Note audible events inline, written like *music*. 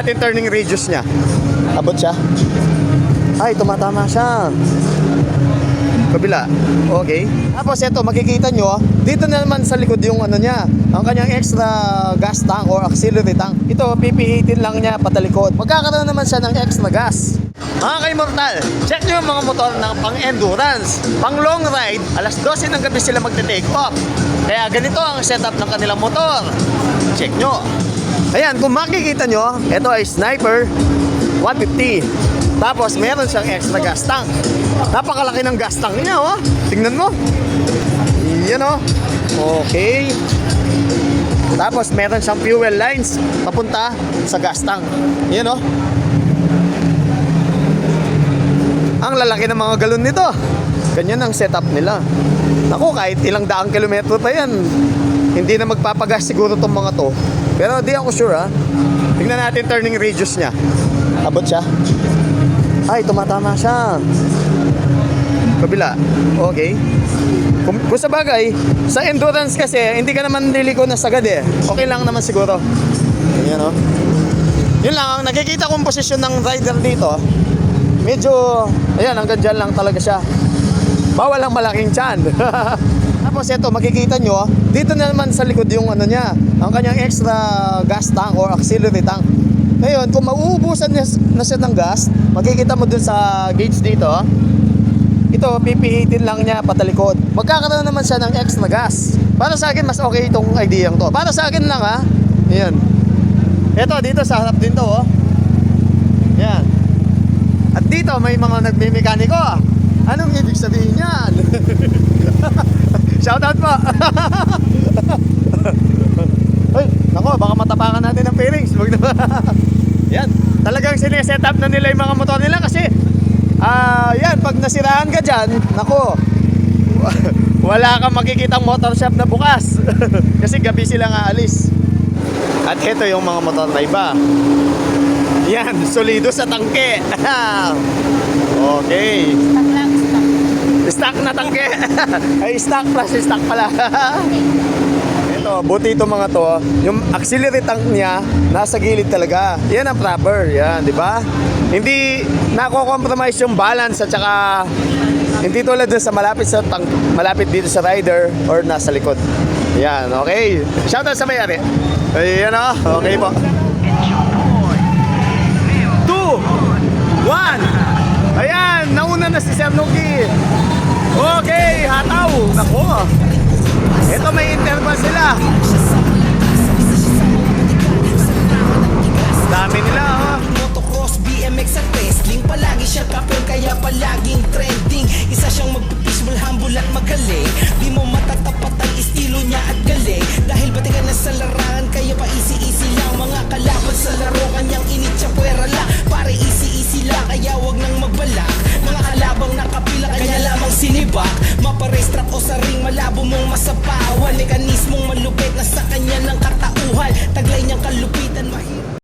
natin turning radius niya. Abot siya. Ay, tumatama siya. Kabila. Okay. Tapos ito, makikita nyo, dito na naman sa likod yung ano niya, ang kanyang extra gas tank or auxiliary tank. Ito, pipihitin lang niya patalikod. Magkakaroon naman siya ng extra gas. Mga ka-immortal, check nyo yung mga motor ng pang-endurance. Pang long ride, alas 12 ng gabi sila magte-take off. Kaya ganito ang setup ng kanilang motor. Check nyo. Ayan, kung makikita nyo, ito ay Sniper 150. Tapos meron siyang extra gas tank. Napakalaki ng gas tank niya, oh. Tingnan mo. Yan, oh. Okay. Tapos meron siyang fuel lines papunta sa gas tank. Yan, oh. Ang lalaki ng mga galon nito. Ganyan ang setup nila. Naku, kahit ilang daang kilometro pa yan. Hindi na magpapagas siguro tong mga to. Pero di ako sure ha. Tingnan natin turning radius niya. Abot siya. Ay, tumatama siya. Kabila. Okay. Kung, kung sa bagay, sa endurance kasi, hindi ka naman liliko na sagad eh. Okay lang naman siguro. Yan o. Yun lang, ang nakikita kong posisyon ng rider dito, medyo, ayan, hanggang dyan lang talaga siya. Bawal ang malaking tiyan. *laughs* Tapos ito, makikita nyo, dito na naman sa likod yung ano niya, ang kanyang extra gas tank or auxiliary tank. Ngayon, kung mauubusan niya na siya ng gas, makikita mo dun sa gauge dito, ito, pipihitin lang niya patalikod. Magkakaroon naman siya ng extra gas. Para sa akin, mas okay itong idea to. Para sa akin lang ha. Ayan. Ito, dito sa harap din to, oh. Yan. At dito, may mga nagmimekaniko. Anong ibig sabihin yan? *laughs* Shoutout po! *laughs* Ay, nako, baka matapakan natin ng fairings. Wag na. *laughs* yan. Talagang sineset up na nila yung mga motor nila kasi ah, yan, pag nasiraan ka dyan, nako, *laughs* wala kang makikitang motor shop na bukas. kasi gabi sila nga alis. At ito yung mga motor na iba. Yan, solido sa tangke. okay. Stock na tangke. *laughs* Ay, stock plus stock pala. *laughs* ito, buti ito mga to. Yung auxiliary tank niya, nasa gilid talaga. Yan ang proper. Yan, di ba? Hindi nako-compromise yung balance at saka hindi tulad sa malapit sa tank, malapit dito sa rider or nasa likod. Yan, okay. Shoutout sa may-ari. Ayan o, okay po. Two, one. Ayan, nauna na si Sir Nuki. Okay, hataw. Nako. Ito may interval sila. Dami nila, oh. Motocross, BMX at wrestling Palagi siya kapel kaya palaging trending Isa siyang magpipismal, humble at magaling Di mo matatapat ang estilo niya at galing Dahil batikan na sa larangan kaya pa easy-easy lang Mga kalaban sa laro about